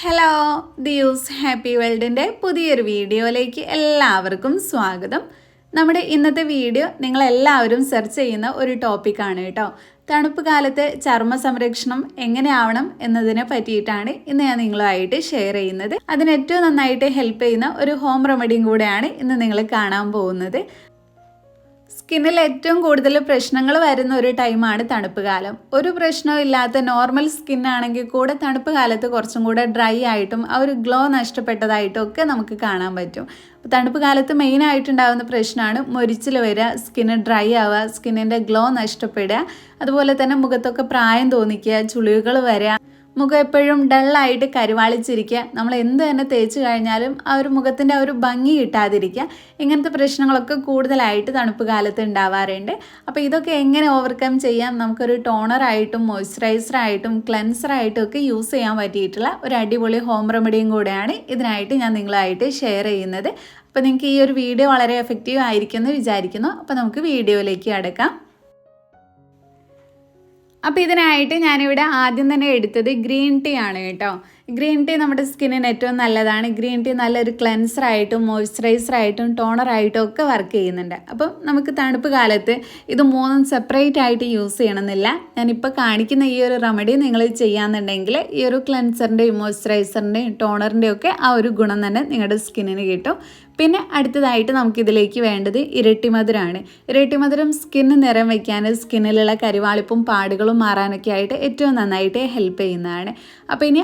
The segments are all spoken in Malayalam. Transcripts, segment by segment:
ഹലോ ദിയൂസ് ഹാപ്പി വേൾഡിന്റെ പുതിയൊരു വീഡിയോയിലേക്ക് എല്ലാവർക്കും സ്വാഗതം. നമ്മുടെ ഇന്നത്തെ വീഡിയോ നിങ്ങളെല്ലാവരും സെർച്ച് ചെയ്യുന്ന ഒരു ടോപ്പിക്കാണ് കേട്ടോ. തണുപ്പ് കാലത്ത് ചർമ്മ സംരക്ഷണം എങ്ങനെയാവണം എന്നതിനെ പറ്റിയിട്ടാണ് ഇന്ന് ഞാൻ നിങ്ങളുമായിട്ട് ഷെയർ ചെയ്യുന്നത്. അതിന് ഏറ്റവും നന്നായിട്ട് ഹെൽപ്പ് ചെയ്യുന്ന ഒരു ഹോം റെമഡിയും കൂടെയാണ് ഇന്ന് നിങ്ങൾ കാണാൻ പോകുന്നത്. സ്കിന്നിൽ ഏറ്റവും കൂടുതൽ പ്രശ്നങ്ങൾ വരുന്ന ഒരു ടൈമാണ് തണുപ്പ് കാലം ഒരു പ്രശ്നവും ഇല്ലാത്ത നോർമൽ സ്കിന്നാണെങ്കിൽ കൂടെ തണുപ്പ് കാലത്ത് കുറച്ചും കൂടെ ഡ്രൈ ആയിട്ടും ആ ഒരു ഗ്ലോ നഷ്ടപ്പെട്ടതായിട്ടും ഒക്കെ നമുക്ക് കാണാൻ പറ്റും. തണുപ്പ് കാലത്ത് മെയിൻ ആയിട്ടുണ്ടാകുന്ന പ്രശ്നമാണ് മൊരിച്ചിൽ വരിക സ്കിന്ന് ഡ്രൈ ആവുക സ്കിന്നിന്റെ ഗ്ലോ നഷ്ടപ്പെടുക. അതുപോലെ തന്നെ മുഖത്തൊക്കെ പ്രായം തോന്നിക്കുക ചുളിവുകൾ വരിക. മുഖം എപ്പോഴും ഡള്ളായിട്ട് കരുവാളിച്ചിരിക്കുക. നമ്മൾ എന്ത് തന്നെ തേച്ച് കഴിഞ്ഞാലും ആ ഒരു മുഖത്തിന്റെ ആ ഒരു ഭംഗി കിട്ടാതിരിക്കുക. ഇങ്ങനത്തെ പ്രശ്നങ്ങളൊക്കെ കൂടുതലായിട്ട് തണുപ്പ് കാലത്ത് ഉണ്ടാവാറുണ്ട്. അപ്പോൾ ഇതൊക്കെ എങ്ങനെ ഓവർകം ചെയ്യാം? നമുക്കൊരു ടോണറായിട്ടും മോയ്സ്ചറൈസറായിട്ടും ക്ലെൻസറായിട്ടും ഒക്കെ യൂസ് ചെയ്യാൻ പറ്റിയിട്ടുള്ള ഒരു അടിപൊളി ഹോം റെമഡിയും കൂടെയാണ് ഇതിനായിട്ട് ഞാൻ നിങ്ങളായിട്ട് ഷെയർ ചെയ്യുന്നത്. അപ്പോൾ നിങ്ങൾക്ക് ഈ ഒരു വീഡിയോ വളരെ എഫക്റ്റീവ് ആയിരിക്കും എന്ന് വിചാരിക്കുന്നു. അപ്പോൾ നമുക്ക് വീഡിയോയിലേക്ക് അടക്കാം അപ്പോൾ ഇതിനായിട്ട് ഞാനിവിടെ ആദ്യം തന്നെ എടുത്തത് ഗ്രീൻ ടീ ആണ് കേട്ടോ. ഗ്രീൻ ടീ നമ്മുടെ സ്കിന്നിന് ഏറ്റവും നല്ലതാണ്. ഗ്രീൻ ടീ നല്ലൊരു ക്ലെൻസറായിട്ടും മോയ്സ്ചറൈസറായിട്ടും ടോണറായിട്ടും ഒക്കെ വർക്ക് ചെയ്യുന്നുണ്ട്. അപ്പം നമുക്ക് തണുപ്പ് കാലത്ത് ഇത് മൂന്നും സെപ്പറേറ്റ് ആയിട്ട് യൂസ് ചെയ്യണമെന്നില്ല. ഞാനിപ്പോൾ കാണിക്കുന്ന ഈ ഒരു റെമഡി നിങ്ങൾ ചെയ്യാന്നുണ്ടെങ്കിൽ ഈ ഒരു ക്ലെൻസറിന്റെയും മോയ്സ്ചറൈസറിന്റെയും ടോണറിന്റെയും ഒക്കെ ആ ഒരു ഗുണം തന്നെ നിങ്ങളുടെ സ്കിന്നിന് കിട്ടും. പിന്നെ അടുത്തതായിട്ട് നമുക്കിതിലേക്ക് വേണ്ടത് ഇരട്ടിമധുരമാണ് ഇരട്ടിമധുരം സ്കിന്ന് നിറം വയ്ക്കാൻ സ്കിന്നിലുള്ള കരിവാളിപ്പും പാടുകളും മാറാനൊക്കെ ആയിട്ട് ഏറ്റവും നന്നായിട്ട് ഹെൽപ്പ് ചെയ്യുന്നതാണ്. അപ്പോൾ ഇനി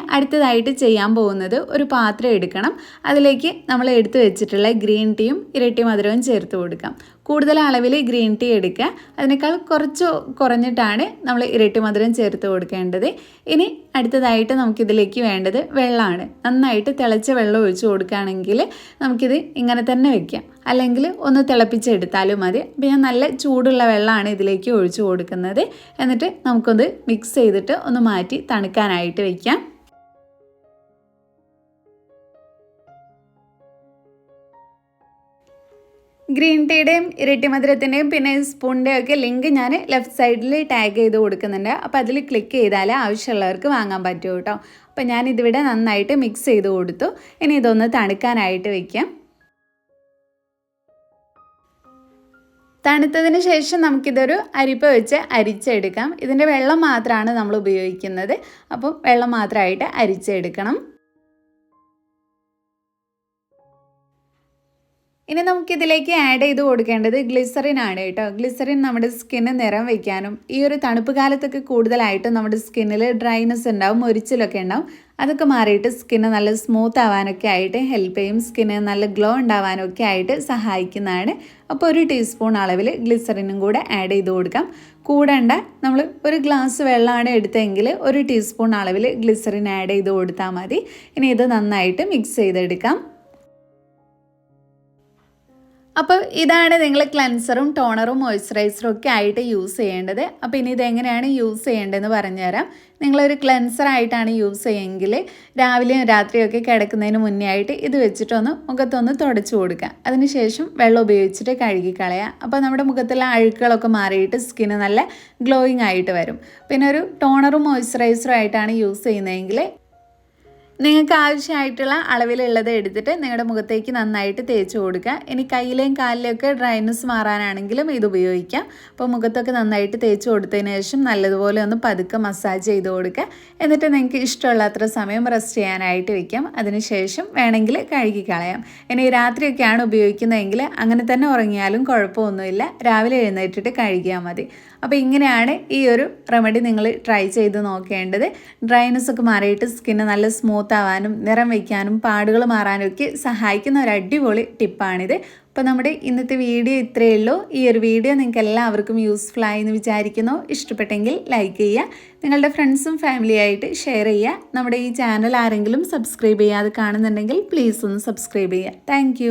അടുത്തതായിട്ട് ചെയ്യാൻ പോകുന്നത് ഒരു പാത്രം എടുക്കണം. അതിലേക്ക് നമ്മൾ എടുത്തു വെച്ചിട്ടുള്ള ഗ്രീൻ ടീയും ഇരട്ടി മധുരവും ചേർത്ത് കൊടുക്കാം. കൂടുതൽ അളവിൽ ഗ്രീൻ ടീ എടുക്കുക. അതിനേക്കാൾ കുറച്ച് കുറഞ്ഞിട്ടാണ് നമ്മൾ ഇരട്ടി മധുരം ചേർത്ത് കൊടുക്കേണ്ടത്. ഇനി അടുത്തതായിട്ട് നമുക്കിതിലേക്ക് വേണ്ടത് വെള്ളമാണ്. നന്നായിട്ട് തിളച്ച വെള്ളം ഒഴിച്ച് കൊടുക്കുകയാണെങ്കിൽ നമുക്കിത് ഇങ്ങനെ തന്നെ വെക്കാം. അല്ലെങ്കിൽ ഒന്ന് തിളപ്പിച്ചെടുത്താലും മതി. അപ്പോൾ ഞാൻ നല്ല ചൂടുള്ള വെള്ളമാണ് ഇതിലേക്ക് ഒഴിച്ചു കൊടുക്കുന്നത്. എന്നിട്ട് നമുക്കൊന്ന് മിക്സ് ചെയ്തിട്ട് ഒന്ന് മാറ്റി തണുക്കാനായിട്ട് വയ്ക്കാം ഗ്രീൻ ടീയുടെയും ഇരട്ടിമധുരത്തിന്റെയും പിന്നെ സ്പൂണിന്റെയും ഒക്കെ ലിങ്ക് ഞാൻ ലെഫ്റ്റ് സൈഡിൽ ടാഗ് ചെയ്ത് കൊടുക്കുന്നുണ്ട്. അപ്പോൾ അതിൽ ക്ലിക്ക് ചെയ്താൽ ആവശ്യമുള്ളവർക്ക് വാങ്ങാൻ പറ്റും കേട്ടോ. അപ്പോൾ ഞാൻ ഇതിവിടെ നന്നായിട്ട് മിക്സ് ചെയ്ത് കൊടുത്തു. ഇനി ഇതൊന്ന് തണുക്കാനായിട്ട് വയ്ക്കാം തണുത്തതിന് ശേഷം നമുക്കിതൊരു അരിപ്പ വെച്ച് അരിച്ചെടുക്കാം. ഇതിന്റെ വെള്ളം മാത്രമാണ് നമ്മൾ ഉപയോഗിക്കുന്നത്. അപ്പം വെള്ളം മാത്രമായിട്ട് അരിച്ചെടുക്കണം. ഇനി നമുക്കിതിലേക്ക് ആഡ് ചെയ്ത് കൊടുക്കേണ്ടത് ഗ്ലിസറിൻ ആണ് കേട്ടോ. ഗ്ലിസറിൻ നമ്മുടെ സ്കിന്ന് നിറം വയ്ക്കാനും ഈ ഒരു തണുപ്പ് കാലത്തൊക്കെ കൂടുതലായിട്ടും നമ്മുടെ സ്കിന്നിൽ ഡ്രൈനെസ് ഉണ്ടാവും ഒരിച്ചിലൊക്കെ ഉണ്ടാവും. അതൊക്കെ മാറിയിട്ട് സ്കിന്ന് നല്ല സ്മൂത്ത് ആവാനൊക്കെ ആയിട്ട് ഹെൽപ്പ് ചെയ്യും. സ്കിന്ന് നല്ല ഗ്ലോ ഉണ്ടാവാനൊക്കെ ആയിട്ട് സഹായിക്കുന്നതാണ്. അപ്പോൾ ഒരു ടീസ്പൂൺ അളവിൽ ഗ്ലിസറിനും കൂടെ ആഡ് ചെയ്ത് കൊടുക്കാം. കൂടണ്ട നമ്മൾ ഒരു ഗ്ലാസ് വെള്ളമാണ് എടുത്തെങ്കിൽ ഒരു ടീസ്പൂൺ അളവിൽ ഗ്ലിസറിൻ ആഡ് ചെയ്ത് കൊടുത്താൽ മതി. ഇനി ഇത് നന്നായിട്ട് മിക്സ് ചെയ്തെടുക്കാം. അപ്പോൾ ഇതാണ് നിങ്ങൾ ക്ലെൻസറും ടോണറും മോയ്സ്ചറൈസറും ഒക്കെ ആയിട്ട് യൂസ് ചെയ്യേണ്ടത്. അപ്പോൾ ഇനി ഇതെങ്ങനെയാണ് യൂസ് ചെയ്യേണ്ടതെന്ന് പറഞ്ഞുതരാം. നിങ്ങളൊരു ക്ലെൻസറായിട്ടാണ് യൂസ് ചെയ്യുമെങ്കിൽ രാവിലെയും രാത്രിയൊക്കെ കിടക്കുന്നതിന് മുന്നേ ആയിട്ട് ഇത് വെച്ചിട്ടൊന്ന് മുഖത്തൊന്ന് തുടച്ചു കൊടുക്കുക. അതിനുശേഷം വെള്ളം ഉപയോഗിച്ചിട്ട് കഴുകി അപ്പോൾ നമ്മുടെ മുഖത്തുള്ള അഴുക്കുകളൊക്കെ മാറിയിട്ട് സ്കിന്ന് നല്ല ഗ്ലോയിങ് ആയിട്ട് വരും. പിന്നെ ഒരു ടോണറും മോയ്സ്ചറൈസറും ആയിട്ടാണ് യൂസ് ചെയ്യുന്നതെങ്കിൽ നിങ്ങൾക്ക് ആവശ്യമായിട്ടുള്ള അളവിലുള്ളത് എടുത്തിട്ട് നിങ്ങളുടെ മുഖത്തേക്ക് നന്നായിട്ട് തേച്ച് കൊടുക്കുക. ഇനി കയ്യിലെയും കാലിലെയൊക്കെ ഡ്രൈനസ് മാറാനാണെങ്കിലും ഇത് ഉപയോഗിക്കാം. അപ്പോൾ മുഖത്തൊക്കെ നന്നായിട്ട് തേച്ച് കൊടുത്തതിന് ശേഷം നല്ലതുപോലെ ഒന്ന് പതുക്കെ മസാജ് ചെയ്ത് കൊടുക്കുക. എന്നിട്ട് നിങ്ങൾക്ക് ഇഷ്ടമുള്ളത്ര സമയം റെസ്റ്റ് ചെയ്യാനായിട്ട് വയ്ക്കാം അതിനുശേഷം വേണമെങ്കിൽ കഴുകിക്കളയാം ഇനി രാത്രിയൊക്കെയാണ് ഉപയോഗിക്കുന്നതെങ്കിൽ അങ്ങനെ തന്നെ ഉറങ്ങിയാലും കുഴപ്പമൊന്നുമില്ല. രാവിലെ എഴുന്നേറ്റിട്ട് കഴുകിയാൽ മതി. അപ്പോൾ ഇങ്ങനെയാണ് ഈ ഒരു റെമഡി നിങ്ങൾ ട്രൈ ചെയ്ത് നോക്കേണ്ടത്. ഡ്രൈനസ് ഒക്കെ മാറിയിട്ട് സ്കിന്ന് നല്ല സ്മൂത്ത് ആവാനും നിറം വയ്ക്കാനും പാടുകൾ മാറാനും ഒക്കെ സഹായിക്കുന്ന ഒരു അടിപൊളി ടിപ്പാണിത് അപ്പോൾ നമ്മുടെ ഇന്നത്തെ വീഡിയോ ഇത്രയേ ഉള്ളൂ. ഈ ഒരു വീഡിയോ നിങ്ങൾക്ക് എല്ലാവർക്കും യൂസ്ഫുൾ ആയി എന്ന് വിചാരിക്കുന്നു. ഇഷ്ടപ്പെട്ടെങ്കിൽ ലൈക്ക് ചെയ്യുക. നിങ്ങളുടെ ഫ്രണ്ട്സും ഫാമിലിയായിട്ട് ഷെയർ ചെയ്യുക. നമ്മുടെ ഈ ചാനൽ ആരെങ്കിലും സബ്സ്ക്രൈബ് ചെയ്യാതെ കാണുന്നുണ്ടെങ്കിൽ പ്ലീസ് ഒന്ന് സബ്സ്ക്രൈബ് ചെയ്യുക. താങ്ക്